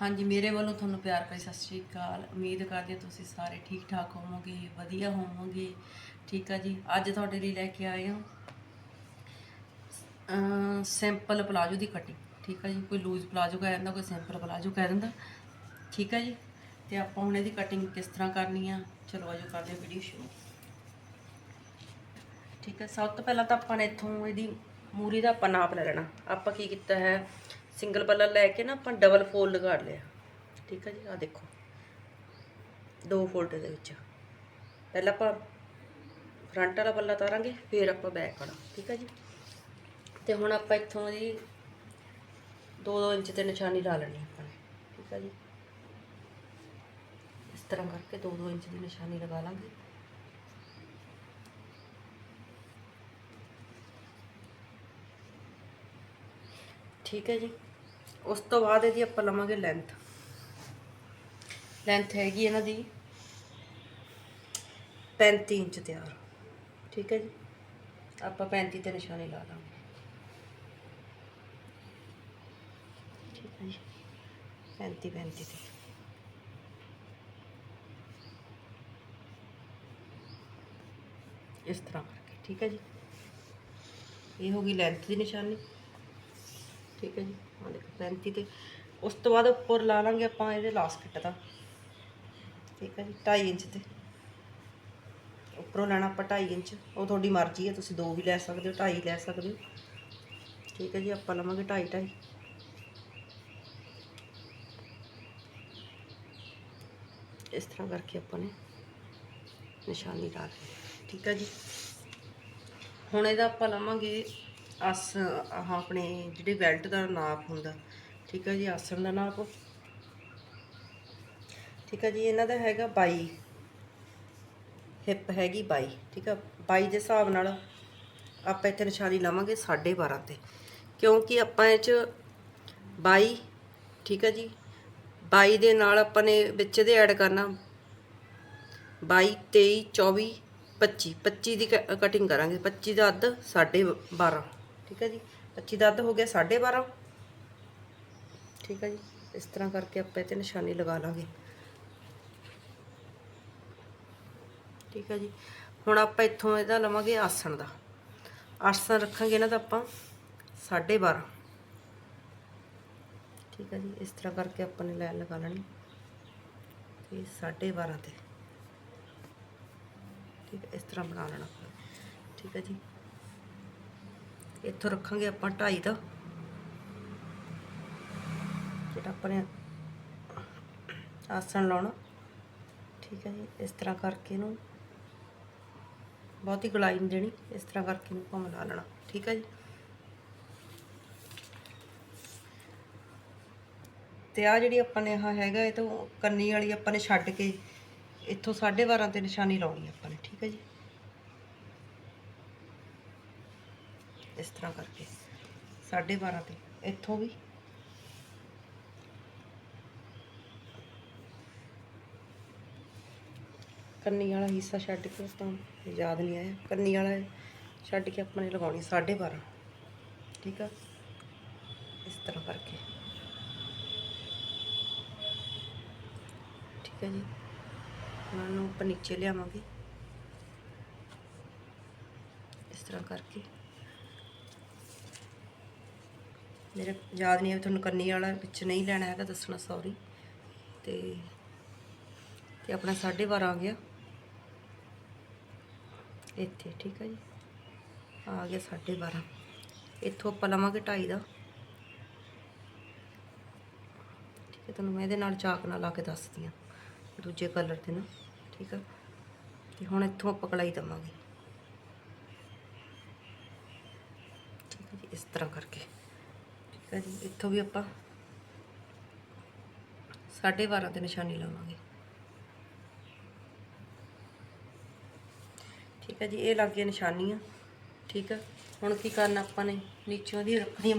ਹਾਂਜੀ, ਮੇਰੇ ਵੱਲੋਂ ਤੁਹਾਨੂੰ ਪਿਆਰ ਭਰੀ ਸਤਿ ਸ਼੍ਰੀ ਅਕਾਲ। ਉਮੀਦ ਕਰਦੇ ਹਾਂ ਤੁਸੀਂ ਸਾਰੇ ਠੀਕ ਠਾਕ ਹੋਵੋਗੇ, ਵਧੀਆ ਹੋਵੋਗੇ। ਠੀਕ ਆ ਜੀ, ਅੱਜ ਤੁਹਾਡੇ ਲਈ ਲੈ ਕੇ ਆਏ ਹਾਂ ਸਿੰਪਲ ਪਲਾਜੋ ਦੀ ਕਟਿੰਗ ਠੀਕ ਆ ਜੀ, ਕੋਈ ਲੂਜ਼ ਪਲਾਜੋ ਕਹਿ ਦਿੰਦਾ, ਕੋਈ ਸਿੰਪਲ ਪਲਾਜੋ ਕਹਿ ਦਿੰਦਾ। ਠੀਕ ਆ ਜੀ, ਤੇ ਆਪਾਂ ਹੁਣ ਇਹਦੀ ਕਟਿੰਗ ਕਿਸ ਤਰ੍ਹਾਂ ਕਰਨੀ ਆ? ਚਲੋ ਆਜੋ ਕਰਦੇ ਹਾਂ ਵੀਡੀਓ ਸ਼ੁਰੂ। ਠੀਕ ਹੈ ਸਭ ਤੋਂ ਪਹਿਲਾਂ ਤਾਂ ਆਪਾਂ ਨੇ ਇੱਥੋਂ ਇਹਦੀ ਮੂਰੀ ਦਾ ਆਪਾਂ ਨਾਪ ਲੈ ਲੈਣਾ। ਆਪਾਂ ਕੀ ਕੀਤਾ ਹੈ ਸਿੰਗਲ ਪੱਲਾ ਲੈ ਕੇ ਨਾ ਆਪਾਂ ਡਬਲ ਫੋਲਡ ਲਗਾ ਲਿਆ। ਠੀਕ ਹੈ ਜੀ? ਆ ਦੇਖੋ। ਦੋ ਫੋਲਡ ਦੇ ਵਿੱਚ। ਪਹਿਲਾਂ ਆਪਾਂ ਫਰੰਟ ਵਾਲਾ ਪੱਲਾ ਤਾਰਾਂਗੇ, ਫਿਰ ਆਪਾਂ ਬੈਕ ਵਾਲਾ। ਠੀਕ ਹੈ ਜੀ? ਤੇ ਹੁਣ ਆਪਾਂ ਇੱਥੋਂ ਦੀ 2-2 ਇੰਚ ਤੇ ਨਿਸ਼ਾਨੀ ਲਾ ਲੈਣੀ ਆਪਾਂ ਨੇ। ਠੀਕ ਹੈ ਜੀ? ਇਸ ਤਰ੍ਹਾਂ ਕਰਕੇ 2-2 ਇੰਚ ਦੀ ਨਿਸ਼ਾਨੀ ਲਗਾ ਲਾਂਗੇ। ਠੀਕ ਹੈ ਜੀ? ਉਸ ਤੋਂ ਬਾਅਦ ਇਹਦੀ ਆਪਾਂ ਲਵਾਂਗੇ ਲੈਂਥ ਲੈਂਥ ਹੈਗੀ ਇਹਨਾਂ ਦੀ 35 ਇੰਚ ਤਿਆਰ ਠੀਕ ਹੈ ਜੀ? ਆਪਾਂ 35 ਤੇ ਨਿਸ਼ਾਨੀ ਲਾ ਲਾਂਗੇ। ਠੀਕ ਹੈ ਜੀ? 35 35 ਤੇ। ਇਸ ਤਰ੍ਹਾਂ ਕਰਕੇ, ਠੀਕ ਹੈ ਜੀ? ਇਹ ਹੋ ਗਈ ਲੈਂਥ ਦੀ ਨਿਸ਼ਾਨੀ। ਠੀਕ ਹੈ ਜੀ? ਆ ਦੇਖੋ 35 ਤੇ ਉਸ ਤੋਂ ਬਾਅਦ ਉੱਪਰ ਲਾ ਲਾਂਗੇ ਆਪਾਂ ਇਹਦੇ ਲਾਸਕਟ ਦਾ। ਠੀਕ ਹੈ ਜੀ 2.5 ਇੰਚ ਤੇ। ਉੱਪਰੋਂ ਲੈਣਾ ਆਪਾਂ 2.5 ਇੰਚ। ਉਹ ਤੁਹਾਡੀ ਮਰਜ਼ੀ ਹੈ ਤੁਸੀਂ ਦੋ ਵੀ ਲੈ ਸਕਦੇ ਹੋ 2.5 ਲੈ ਸਕਦੇ ਹੋ। ਠੀਕ ਹੈ ਜੀ, ਆਪਾਂ ਲਵਾਂਗੇ 2.5 2.5 ਇਸ ਤਰ੍ਹਾਂ ਕਰਕੇ ਆਪਾਂ ਨੇ ਨਿਸ਼ਾਨੀ ਲਾ ਲਈ। ਠੀਕ ਹੈ ਜੀ। ਹੁਣ ਇਹਦਾ ਆਪਾਂ ਲਵਾਂਗੇ ਆਸ ਆਹ ਆਪਣੇ ਜਿਹੜੇ ਬੈਲਟ ਦਾ ਨਾਪ ਹੁੰਦਾ, ਠੀਕ ਹੈ ਜੀ, ਆਸਣ ਦਾ ਨਾਪ। ਠੀਕ ਹੈ ਜੀ, ਇਹਨਾਂ ਦਾ ਹੈਗਾ 22 ਹਿੱਪ ਹੈਗੀ 22 ਠੀਕ ਆ 22 ਦੇ ਹਿਸਾਬ ਨਾਲ ਆਪਾਂ ਇੱਥੇ ਨਿਸ਼ਾਨੀ ਲਾਵਾਂਗੇ 12.5 ਤੇ, ਕਿਉਂਕਿ ਆਪਾਂ ਇਹ ਚ 22 ਠੀਕ ਹੈ ਜੀ 22 ਦੇ ਨਾਲ ਆਪਾਂ ਨੇ ਵਿੱਚ ਦੇ ਐਡ ਕਰਨਾ 22 23 24 25 25 ਦੀ ਕਟਿੰਗ ਕਰਾਂਗੇ 25 ਦਾ ਅੱਧ 12.5 ਠੀਕ ਹੈ ਜੀ? 25 ਦਾ ਅੱਧ ਹੋ ਗਿਆ 12.5 ਠੀਕ ਹੈ ਜੀ? ਇਸ ਤਰ੍ਹਾਂ ਕਰਕੇ ਆਪਾਂ ਤੇ ਨਿਸ਼ਾਨੀ ਲਗਾ ਲਾਂਗੇ। ਠੀਕ ਹੈ ਜੀ? ਹੁਣ ਆਪਾਂ ਇੱਥੋਂ ਇਹਦਾ ਲਵਾਂਗੇ ਆਸਣ ਦਾ। ਆਸਣ ਰੱਖਾਂਗੇ ਇਹਨਾਂ ਦਾ ਆਪਾਂ 12.5 ਠੀਕ ਹੈ ਜੀ? ਇਸ ਤਰ੍ਹਾਂ ਕਰਕੇ ਆਪਾਂ ਨੇ ਲਾਈਨ ਲਗਾ ਲੈਣੀ। ਤੇ 12.5 ਤੇ। ਠੀਕ ਹੈ, ਇਸ ਤਰ੍ਹਾਂ ਬਣਾ ਲੈਣਾ ਠੀਕ ਹੈ ਜੀ? ਇੱਥੋਂ ਰੱਖਾਂਗੇ ਆਪਾਂ 2.5 ਦਾ। ਜਿਹੜਾ ਆਪਾਂ ਨੇ ਆਸਣ ਲਾਉਣਾ। ਠੀਕ ਹੈ ਜੀ, ਇਸ ਤਰ੍ਹਾਂ ਕਰਕੇ ਇਹਨੂੰ ਬਹੁਤੀ ਗੁਲਾਈ ਨਹੀਂ ਦੇਣੀ, ਇਸ ਤਰ੍ਹਾਂ ਕਰਕੇ ਇਹਨੂੰ ਭੰਮ ਲਾ ਲੈਣਾ। ਠੀਕ ਹੈ ਜੀ। ਤੇ ਆ ਜਿਹੜੀ ਆਪਾਂ ਨੇ ਆਹ ਹੈਗਾ, ਇਹ ਤੋਂ ਕੰਨੀ ਵਾਲੀ ਆਪਾਂ ਨੇ ਛੱਡ ਕੇ ਇੱਥੋਂ 12.5 ਤੇ ਨਿਸ਼ਾਨੀ ਲਾਉਣੀ ਆਪਾਂ ਨੇ। ਠੀਕ ਹੈ ਜੀ। ਇਸ ਤਰ੍ਹਾਂ ਕਰਕੇ। 12.5 ਤੇ। ਇੱਥੋਂ ਵੀ। ਕੰਨੀ ਵਾਲਾ ਹਿੱਸਾ ਛੱਡ ਕੇ ਉਸ ਤੋਂ ਯਾਦ ਨਹੀਂ ਆਇਆ। ਕੰਨੀ ਵਾਲਾ ਛੱਡ ਕੇ ਆਪਾਂ ਨੇ ਲਗਾਉਣੀ 12.5 ਠੀਕ ਆ? ਇਸ ਤਰ੍ਹਾਂ ਕਰਕੇ। ਠੀਕ ਹੈ ਜੀ। ਉਹਨਾਂ ਨੂੰ ਆਪਾਂ ਨੀਚੇ ਲਿਆਵਾਂਗੇ। ਇਸ ਤਰ੍ਹਾਂ ਕਰਕੇ। ਮੇਰੇ ਯਾਦ ਨਹੀਂ ਹੈ ਤੁਹਾਨੂੰ ਕੰਨੀ ਵਾਲਾ ਵਿੱਚ ਨਹੀਂ ਲੈਣਾ ਹੈਗਾ ਦੱਸਣਾ ਸੌਰੀ ਤੇ ਤੇ ਆਪਣਾ 12.5 ਆ ਗਿਆ। ਇੱਥੇ, ਠੀਕ ਹੈ ਜੀ? ਆ ਗਿਆ 12.5 ਇੱਥੋਂ ਆਪਾਂ ਲਵਾਂਗੇ 2.5 ਦਾ। ਠੀਕ ਹੈ ਤੁਹਾਨੂੰ ਮੈਂ ਇਹਦੇ ਨਾਲ ਚਾਕ ਨਾਲ ਲਾ ਕੇ ਦੱਸਦੀ ਹਾਂ ਦੂਜੇ ਕਲਰ ਤੇ ਨਾ, ਠੀਕ ਹੈ ਤੇ ਹੁਣ ਇੱਥੋਂ ਆਪਾਂ ਕਲਾਈ ਦਵਾਂਗੇ। ਠੀਕ ਹੈ ਜੀ, ਇਸ ਤਰ੍ਹਾਂ ਕਰਕੇ। ਠੀਕ ਜੀ ਇੱਥੋਂ ਵੀ ਆਪਾਂ 12.5 ਤੇ ਨਿਸ਼ਾਨੀ ਲਾਵਾਂਗੇ। ਠੀਕ ਹੈ ਜੀ, ਇਹ ਲੱਗ ਗਈ ਨਿਸ਼ਾਨੀਆਂ। ਠੀਕ ਹੈ ਹੁਣ ਕੀ ਕਰਨਾ ਆਪਾਂ ਨੇ? ਨੀਚੋਂ ਦੀ ਰੱਖਣੀ ਹੈ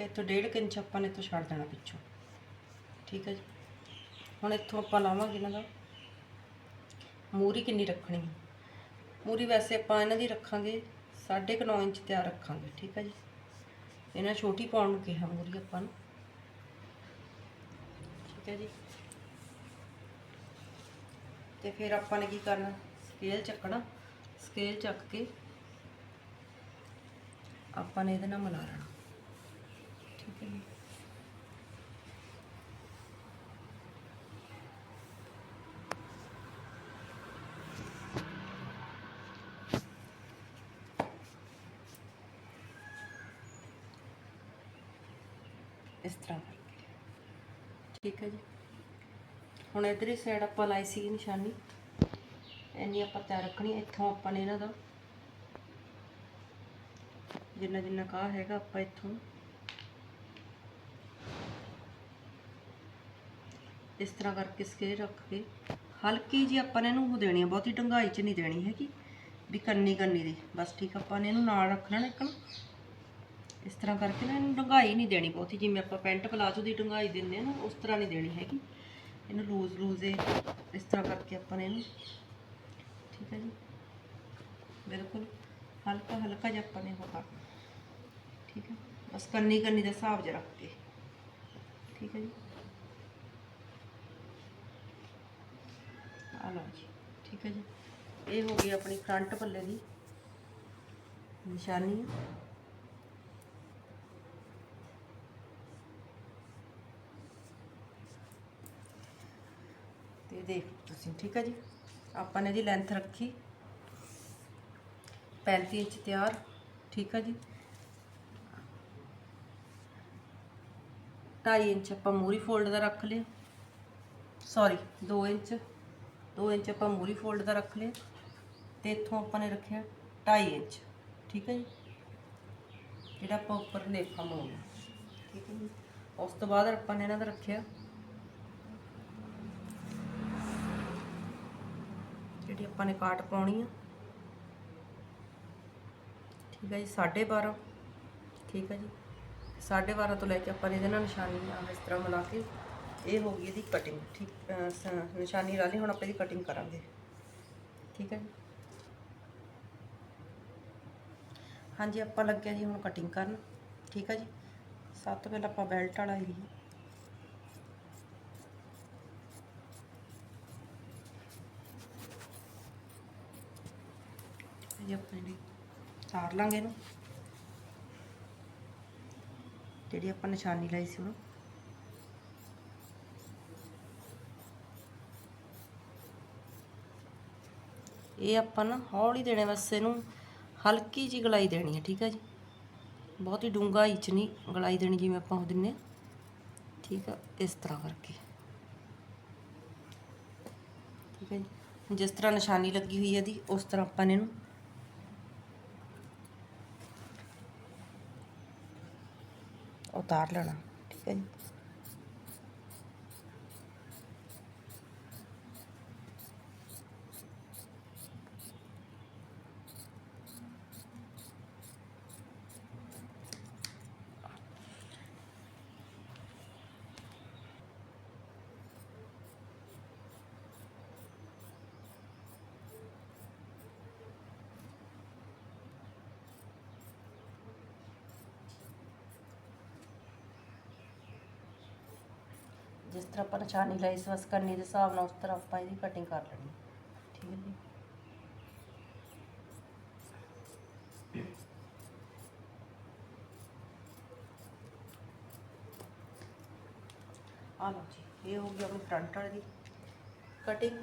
ਇੱਥੋਂ ਡੇਢ ਕੁ ਇੰਚ ਆਪਾਂ ਨੇ ਇੱਥੋਂ ਛੱਡ ਦੇਣਾ ਪਿੱਛੋਂ। ਠੀਕ ਹੈ ਜੀ। ਹੁਣ ਇੱਥੋਂ ਆਪਾਂ ਲਾਵਾਂਗੇ ਇਹਨਾਂ ਦਾ। ਮੂਰੀ ਕਿੰਨੀ ਰੱਖਣੀ ਹੈ? ਮੂਰੀ ਵੈਸੇ ਆਪਾਂ ਇਹਨਾਂ ਦੀ ਰੱਖਾਂਗੇ 9.5 ਇੰਚ ਤਿਆਰ ਰੱਖਾਂਗੇ, ਠੀਕ ਹੈ ਜੀ। ਇਹਨਾਂ ਛੋਟੀ ਪਾਉਣ ਨੂੰ ਕਿਹਾ ਮੂਰੀ ਆਪਾਂ ਨੂੰ। ਠੀਕ ਹੈ ਜੀ। ਤੇ ਫਿਰ ਆਪਾਂ ਨੇ ਕੀ ਕਰਨਾ? ਸਕੇਲ ਚੱਕਣਾ। ਸਕੇਲ ਚੱਕ ਕੇ ਆਪਾਂ ਨੇ ਇਹਦੇ ਨਾਲ ਮਿਲਾ ਲੈਣਾ। ਠੀਕ ਹੈ ਜੀ ਇਸ ਤਰ੍ਹਾਂ ਕਰਕੇ ਠੀਕ ਹੈ ਜੀ। ਹੁਣ ਇਧਰਲੀ ਸਾਈਡ ਆਪਾਂ ਲਾਈ ਸੀ ਨਿਸ਼ਾਨੀ। ਇੰਨੀ ਆਪਾਂ ਤਿਆਰ ਰੱਖਣੀ, ਇੱਥੋਂ ਆਪਾਂ ਨੇ ਇਹਨਾਂ ਦਾ। ਜਿੰਨਾ ਜਿੰਨਾ ਕਾ ਹੈਗਾ ਆਪਾਂ ਇੱਥੋਂ। ਇਸ ਤਰ੍ਹਾਂ ਕਰਕੇ ਸਕੇਲ ਰੱਖ ਕੇ। ਹਲਕੀ ਜੀ ਆਪਾਂ ਨੇ ਇਹਨੂੰ ਉਹ ਦੇਣੀ ਹੈ ਬਹੁਤੀ ਡੰਗਾਈ ਚ ਨਹੀਂ ਦੇਣੀ ਹੈਗੀ। ਵੀ ਕੰਨੀ ਕੰਨੀ ਦੀ। ਬਸ ਠੀਕ ਆਪਾਂ ਨੇ ਇਹਨੂੰ ਨਾਲ ਰੱਖਣਾ ਨਾ ਇੱਕ ਨੂੰ ਇਸ ਤਰ੍ਹਾਂ ਕਰਕੇ ਨਾ ਇਹਨੂੰ ਡੰਗਾਈ ਨਹੀਂ ਦੇਣੀ ਬਹੁਤੀ, ਜਿਵੇਂ ਆਪਾਂ ਪੈਂਟ ਪਲਾਜ਼ੋ ਦੀ ਡੰਗਾਈ ਦਿੰਦੇ ਆ ਨਾ, ਉਸ ਤਰ੍ਹਾਂ ਨਹੀਂ ਦੇਣੀ ਹੈਗੀ। ਇਹਨੂੰ ਲੂਜ਼ ਲੂਜ਼ ਇਸ ਤਰ੍ਹਾਂ ਕਰਕੇ ਆਪਾਂ ਨੇ ਇਹਨੂੰ, ਠੀਕ ਹੈ ਜੀ? ਬਿਲਕੁਲ ਹਲਕਾ ਹਲਕਾ ਜਿਹਾ ਆਪਾਂ ਨੇ ਉਹ ਕਰਨਾ ਠੀਕ ਹੈ? ਬਸ ਕੰਨੀ ਕੰਨੀ ਦਾ ਹਿਸਾਬ ਜਿਹਾ ਰੱਖ ਕੇ, ਠੀਕ ਹੈ ਜੀ? ਆ ਲਓ ਜੀ, ਠੀਕ ਹੈ ਜੀ? ਇਹ ਹੋ ਗਈ ਆਪਣੀ ਫਰੰਟ ਪੱਲੇ ਦੀ ਨਿਸ਼ਾਨੀ। ਤੇ ਦੇਖ ਤੁਸੀਂ, ਠੀਕ ਹੈ ਜੀ? ਆਪਾਂ ਨੇ ਜੀ ਲੈਂਥ ਰੱਖੀ। 35 ਇੰਚ ਤਿਆਰ, ਠੀਕ ਹੈ ਜੀ? 2.5 ਇੰਚ ਆਪਾਂ ਮੂਰੀ ਫੋਲਡ ਦਾ ਰੱਖ ਲਿਆ। ਸੌਰੀ 2 ਇੰਚ 2 ਇੰਚ ਆਪਾਂ ਮੂਰੀ ਫੋਲਡ ਦਾ ਰੱਖ ਲਿਆ। ਤੇ ਇੱਥੋਂ ਆਪਾਂ ਨੇ ਰੱਖਿਆ 2.5 ਇੰਚ, ਠੀਕ ਹੈ ਜੀ? ਜਿਹੜਾ ਆਪਾਂ ਉੱਪਰ ਨੇਫਾ ਮੋੜਨਾ ਠੀਕ ਹੈ ਜੀ? ਉਸ ਤੋਂ ਬਾਅਦ ਆਪਾਂ ਨੇ ਇਹਨਾਂ ਦਾ ਰੱਖਿਆ ਜਿਹੜੀ ਆਪਾਂ ਨੇ ਕਾਟ ਪਾਉਣੀ ਆ। ਠੀਕ ਹੈ ਜੀ 12.5 ਠੀਕ ਹੈ ਜੀ। 12.5 ਤੋਂ ਲੈ ਕੇ ਆਪਾਂ ਨੇ ਇਹਦੇ ਨਾਲ ਨਿਸ਼ਾਨੀ ਆ ਇਸ ਤਰ੍ਹਾਂ ਮਿਲਾ ਕੇ ਇਹ ਹੋ ਗਈ ਇਹਦੀ ਕਟਿੰਗ ਠੀਕ ਨਿਸ਼ਾਨੀ ਲਾ ਹੁਣ ਆਪਾਂ ਇਹਦੀ ਕਟਿੰਗ ਕਰਾਂਗੇ। ਠੀਕ ਹੈ ਜੀ। ਹਾਂਜੀ, ਆਪਾਂ ਲੱਗਿਆ ਜੀ ਹੁਣ ਕਟਿੰਗ ਕਰਨ। ਠੀਕ ਹੈ ਜੀ। ਸਭ ਤੋਂ ਪਹਿਲਾਂ ਆਪਾਂ ਬੈਲਟ ਵਾਲਾ ਏਰੀਆ ਜੀ ਆਪਣੇ ਲਈ। ਤਾਰ ਲਾਂਗੇ ਇਹਨੂੰ। ਜਿਹੜੀ ਆਪਾਂ ਨਿਸ਼ਾਨੀ ਲਾਈ ਸੀ ਉਹਨੂੰ। ਇਹ ਆਪਾਂ ਨਾ ਹੌਲੀ ਦੇਣੇ, ਬਸ ਇਹਨੂੰ ਹਲਕੀ ਜੀ ਗਲਾਈ ਦੇਣੀ ਹੈ, ਠੀਕ ਹੈ ਜੀ। ਬਹੁਤ ਹੀ ਡੂੰਘਾਈ ਚ ਨਹੀਂ ਗਲਾਈ ਦੇਣੀ ਜਿਵੇਂ ਆਪਾਂ ਉਹ ਦਿੰਨੇ ਆ। ਠੀਕ ਆ, ਇਸ ਤਰ੍ਹਾਂ ਕਰਕੇ। ਠੀਕ ਹੈ ਜੀ। ਜਿਸ ਤਰ੍ਹਾਂ ਨਿਸ਼ਾਨੀ ਲੱਗੀ ਹੋਈ ਹੈ ਇਹਦੀ, ਉਸ ਤਰ੍ਹਾਂ ਆਪਾਂ ਨੇ ਇਹਨੂੰ ਉਤਾਰ ਲੈਣਾ ਠੀਕ ਹੈ ਜੀ ਜਿਸ ਤਰ੍ਹਾਂ ਆਪਾਂ ਨਿਸ਼ਾਨੀ ਲਾਈ ਸੀ ਕਰਨੀ ਦੇ ਹਿਸਾਬ ਨਾਲ ਉਸ ਤਰ੍ਹਾਂ ਆਪਾਂ ਇਹਦੀ ਕਟਿੰਗ ਕਰ ਲੈਣੀ। ਠੀਕ ਹੈ ਜੀ। ਆ ਲਓ ਜੀ, ਇਹ ਹੋ ਗਈ ਆਪਣੀ ਫਰੰਟ ਵਾਲੇ ਦੀ ਕਟਿੰਗ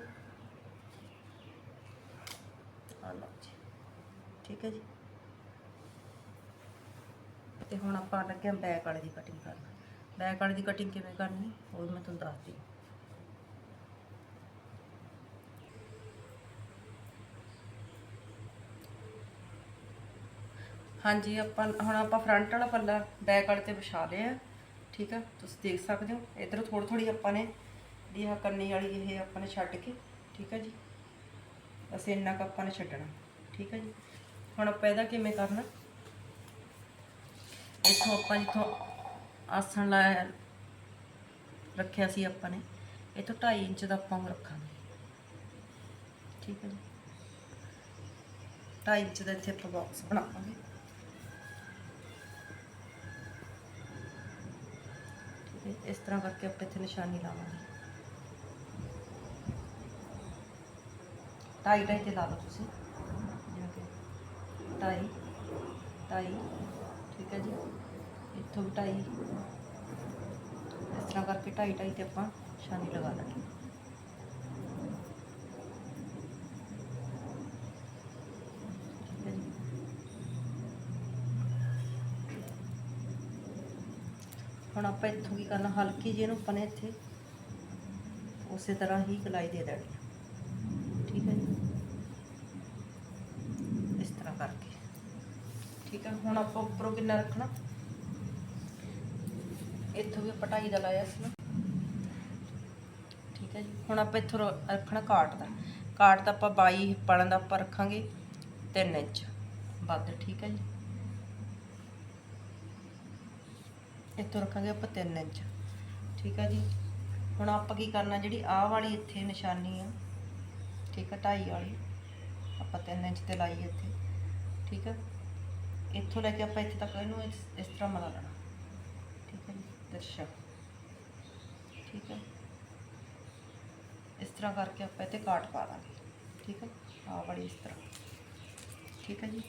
ਆ ਲਓ ਜੀ, ਠੀਕ ਹੈ ਜੀ। ਤੇ ਹੁਣ ਆਪਾਂ ਲੱਗੇ ਹਾਂ ਬੈਕ ਵਾਲੇ ਦੀ ਕਟਿੰਗ ਕਰਨ। ਬੈਕ ਵਾਲੇ ਦੀ ਕਟਿੰਗ ਕਿਵੇਂ ਕਰਨੀ, ਉਹ ਮੈਂ ਤੁਹਾਨੂੰ ਦੱਸਦੀ ਹਾਂਜੀ, ਆਪਾਂ, ਹੁਣ ਆਪਾਂ ਫਰੰਟ ਵਾਲਾ ਪੱਲਾ ਬੈਕ ਵਾਲੇ ਤੇ ਵਿਛਾ ਲਿਆ ਠੀਕ ਆ? ਤੁਸੀਂ ਦੇਖ ਸਕਦੇ ਹੋ, ਇਧਰ ਥੋੜੀ ਥੋੜੀ ਆਪਾਂ ਨੇ ਦੀ ਆਹ ਕੰਨੀ ਵਾਲੀ ਇਹ ਆਪਾਂ ਨੇ ਛੱਡ ਕੇ, ਠੀਕ ਹੈ ਜੀ? ਅਸੀਂ ਇੰਨਾ ਕੁ ਆਪਾਂ ਨੇ ਛੱਡਣਾ, ਠੀਕ ਹੈ ਜੀ? ਹੁਣ ਆਪਾਂ ਇਹਦਾ ਕਿਵੇਂ ਕਰਨਾ? ਇੱਥੋਂ ਆਪਾਂ ਜਿੱਥੋਂ ਆਸਣ ਲਾਇਆ ਰੱਖਿਆ ਸੀ ਆਪਾਂ ਨੇ। ਇੱਥੋਂ 2.5 ਇੰਚ ਦਾ ਆਪਾਂ ਉਹ ਰੱਖਾਂਗੇ। ਠੀਕ ਹੈ ਜੀ। ਢਾਈ ਇੰਚ ਦਾ ਇੱਥੇ ਆਪਾਂ ਬਾਕਸ ਬਣਾਵਾਂਗੇ। ਠੀਕ ਹੈ ਇਸ ਤਰ੍ਹਾਂ ਕਰਕੇ ਆਪਾਂ ਇੱਥੇ ਨਿਸ਼ਾਨੀ ਲਾਵਾਂਗੇ। ਢਾਈ ਢਾਈ ਤੇ ਲਾ ਲਓ ਤੁਸੀਂ। ਜਿਵੇਂ ਕਿ ਢਾਈ ਢਾਈ। ਠੀਕ ਹੈ ਜੀ। ਇੱਥੋਂ ਵੀ ਢਾਈ, ਇਸ ਤਰ੍ਹਾਂ ਕਰਕੇ ਢਾਈ ਢਾਈ ਤੇ ਆਪਾਂ ਨਿਸ਼ਾਨੀ ਲਗਾ ਲੈਣੀ ਹੁਣ ਆਪਾਂ ਇੱਥੋਂ ਕੀ ਕਰਨਾ, ਹਲਕੀ ਜਿਹੀ ਇਹਨੂੰ ਆਪਾਂ ਨੇ ਇੱਥੇ ਉਸੇ ਤਰ੍ਹਾਂ ਹੀ ਕਲਾਈ ਦੇ ਦੇਣੀ ਠੀਕ ਹੈ ਜੀ? ਇਸ ਤਰ੍ਹਾਂ ਕਰਕੇ। ਠੀਕ ਹੈ ਹੁਣ ਆਪਾਂ ਉੱਪਰੋਂ ਕਿੰਨਾ ਰੱਖਣਾ? ਇੱਥੋਂ ਵੀ ਆਪਾਂ ਢਾਈ ਦਾ ਲਾਇਆ ਸੀ ਨਾ। ਠੀਕ ਹੈ ਜੀ। ਹੁਣ ਆਪਾਂ ਇੱਥੋਂ ਰ- ਰੱਖਣਾ ਕਾਟ ਦਾ। ਕਾਟ ਦਾ ਆਪਾਂ 22 ਹਿੱਪਾਂ ਦਾ ਆਪਾਂ ਰੱਖਾਂਗੇ 3 ਇੰਚ। ਵੱਧ, ਠੀਕ ਹੈ ਜੀ। ਇੱਥੋਂ ਰੱਖਾਂਗੇ ਆਪਾਂ 3 ਇੰਚ। ਠੀਕ ਹੈ ਜੀ। ਹੁਣ ਆਪਾਂ ਕੀ ਕਰਨਾ, ਜਿਹੜੀ ਆਹ ਵਾਲੀ ਇੱਥੇ ਨਿਸ਼ਾਨੀ ਆ, ਠੀਕ ਹੈ, ਢਾਈ ਵਾਲੀ, ਆਪਾਂ 3 ਇੰਚ ਤੇ ਲਾਈ ਇੱਥੇ। ਠੀਕ ਹੈ। ਇੱਥੋਂ ਲੈ ਕੇ ਆਪਾਂ ਇੱਥੇ ਤੱਕ ਇਹਨੂੰ ਇਸ ਇਸ ਤਰ੍ਹਾਂ ਮਿਲਾ ਲੈਣਾ। ਠੀਕ ਹੈ ਠੀਕ ਹੈ। ਇਸ ਤਰ੍ਹਾਂ ਕਰਕੇ ਆਪਾਂ ਇੱਥੇ ਕਾਟ ਪਾ ਦਾਂਗੇ। ਠੀਕ ਹੈ। ਆ ਵਾਲੀ ਇਸ ਤਰ੍ਹਾਂ। ਠੀਕ ਹੈ ਜੀ।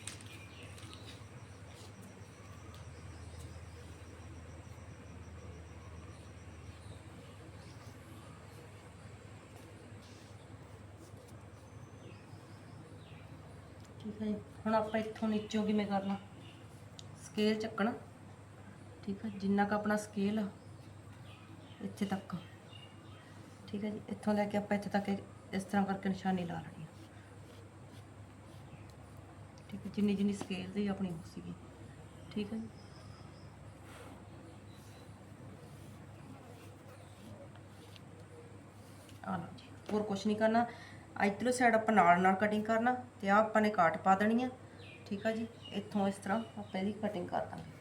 ਠੀਕ ਹੈ ਜੀ। ਹੁਣ ਆਪਾਂ ਇੱਥੋਂ ਨੀਚੋਂ ਕਿਵੇਂ ਕਰਨਾ? ਸਕੇਲ ਚੱਕਣਾ। ਠੀਕ ਹੈ ਜਿੰਨਾ ਕ ਆਪਣਾ ਸਕੇਲ ਆ, ਇੱਥੇ ਤੱਕ। ਠੀਕ ਹੈ ਜੀ, ਇੱਥੋਂ ਲੈ ਕੇ ਆਪਾਂ ਇੱਥੇ ਤੱਕ ਇਸ ਤਰ੍ਹਾਂ ਕਰਕੇ ਨਿਸ਼ਾਨੀ ਲਾ ਲੈਣੀ ਠੀਕ ਹੈ ਜਿੰਨੀ ਜਿੰਨੀ ਸਕੇਲ ਦੀ ਆਪਣੀ ਹੋ ਸੀਗੀ। ਠੀਕ ਹੈ ਜੀ। ਆ ਲਓ ਜੀ, ਹੋਰ ਕੁਝ ਨਹੀਂ ਕਰਨਾ। ਇੱਧਰਲੀ ਸਾਈਡ ਆਪਾਂ ਨਾਲ ਨਾਲ ਕਟਿੰਗ ਕਰਨਾ ਤੇ ਆ ਆਪਾਂ ਨੇ ਕਾਟ ਪਾ ਦੇਣੀ ਆ। ਠੀਕ ਆ ਜੀ, ਇੱਥੋਂ ਇਸ ਤਰ੍ਹਾਂ ਆਪਾਂ ਇਹਦੀ ਕਟਿੰਗ ਕਰ ਦਾਂਗੇ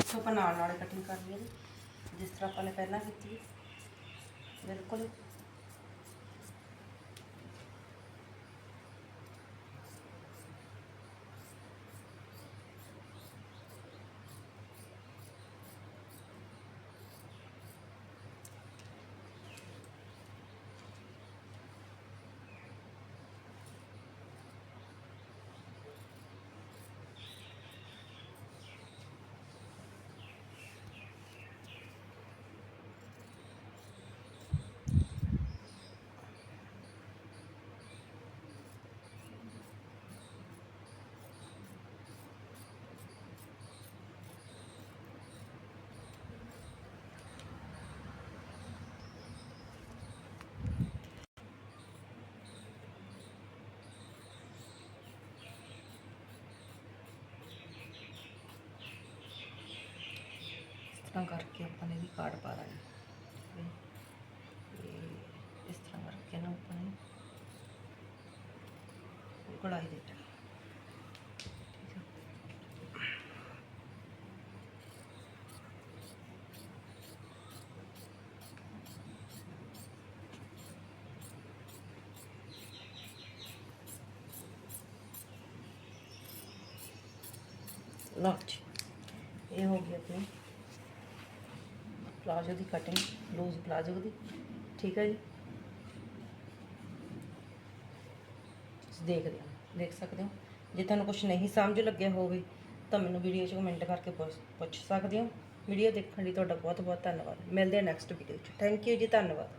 ਇੱਥੋਂ ਆਪਾਂ ਨਾਲ ਨਾਲ ਕਟਿੰਗ ਕਰਨੀ ਹੈ ਜੀ ਜਿਸ ਤਰ੍ਹਾਂ ਆਪਾਂ ਨੇ ਪਹਿਲਾਂ ਕੀਤੀ ਬਿਲਕੁਲ ਇਸ ਤਰ੍ਹਾਂ ਕਰਕੇ ਆਪਾਂ ਨੇ ਵੀ ਕਾਰਡ ਪਾ ਦੇਣਾ ਤੇ ਇਸ ਤਰ੍ਹਾਂ ਕਰਕੇ ਨਾ ਆਪਾਂ ਨੇ ਕੜਾਈ ਦੇ ਦੇਣਾ ਠੀਕ ਹੈ ਲਓ ਜੀ ਇਹ ਹੋ ਗਈ ਆਪਣੀ ਪਲਾਜ਼ੋ ਦੀ ਕਟਿੰਗ ਲੂਜ਼ ਪਲਾਜ਼ੋ ਦੀ। ਠੀਕ ਹੈ ਜੀ? ਤੁਸੀਂ ਦੇਖਦੇ ਹੋ, ਦੇਖ ਸਕਦੇ ਹੋ। ਜੇ ਤੁਹਾਨੂੰ ਕੁਝ ਨਹੀਂ ਸਮਝ ਲੱਗਿਆ ਹੋਵੇ, ਤਾਂ ਮੈਨੂੰ ਵੀਡੀਓ 'ਚ ਕਮੈਂਟ ਕਰਕੇ ਪੁੱਛ ਪੁੱਛ ਸਕਦੇ ਹੋ। ਵੀਡੀਓ ਦੇਖਣ ਲਈ ਤੁਹਾਡਾ ਬਹੁਤ ਬਹੁਤ ਧੰਨਵਾਦ। ਮਿਲਦੇ ਹਾਂ ਨੈਕਸਟ ਵੀਡੀਓ 'ਚ। ਥੈਂਕ ਯੂ ਜੀ, ਧੰਨਵਾਦ।